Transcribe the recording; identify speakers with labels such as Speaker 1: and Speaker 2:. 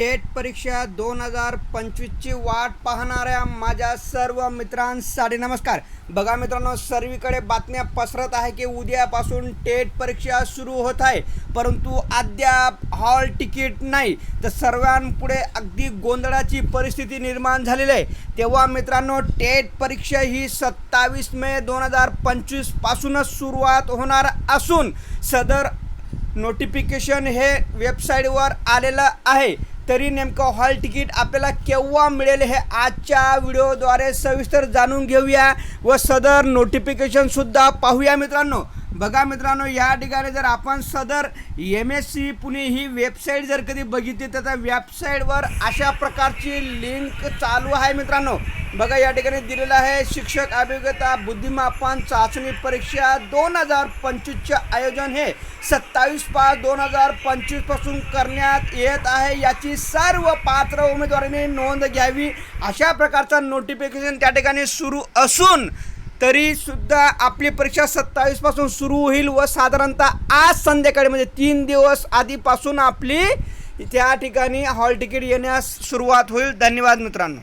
Speaker 1: TET परीक्षा दोन हजार पंचवीसची वाट पाहणाऱ्या माझ्या सर्व मित्रांसाठी नमस्कार. बघा मित्रांनो सर्वीकडे बातम्या पसरत आहे की उद्यापासून टेट परीक्षा सुरू होत आहे. परंतु अद्याप हॉल तिकीट नाही. तर सर्वांपुढे अगदी गोंधळाची परिस्थिती निर्माण झालेली आहे. तेव्हा मित्रांनो टेट परीक्षा ही सत्तावीस मे दोन हजार पंचवीसपासूनच सुरुवात होणार असून सदर नोटिफिकेशन हे वेबसाईटवर आलेलं आहे. तरी नेमकं हॉल तिकीट आपल्याला केव्हा मिळेल हे आजच्या व्हिडिओद्वारे सविस्तर जाणून घेऊया व सदर नोटिफिकेशनसुद्धा पाहूया मित्रांनो. बघा मित्रांनो या ठिकाणी जर आपण सदर एम एस सी पुणे ही वेबसाईट जर कधी बघितली तर त्या वेबसाईटवर अशा प्रकारची लिंक चालू आहे मित्रांनो. बघा या ठिकाणी दिलेलं आहे शिक्षक अभिज्ञता बुद्धिमापन चाचणी परीक्षा दोन हजार पंचवीसचे आयोजन हे सत्तावीस पाच दोन हजार पंचवीसपासून करण्यात येत आहे. याची सर्व पात्र उमेदवारांनी नोंद घ्यावी. अशा प्रकारचं नोटिफिकेशन त्या ठिकाणी सुरू असून तरी सुद्धा आपली परीक्षा सत्तावीसपासून सुरू होईल व साधारणतः आज संध्याकाळी म्हणजे तीन दिवस आधीपासून आपली त्या ठिकाणी हॉल तिकीट येण्यास सुरुवात होईल. धन्यवाद मित्रांनो.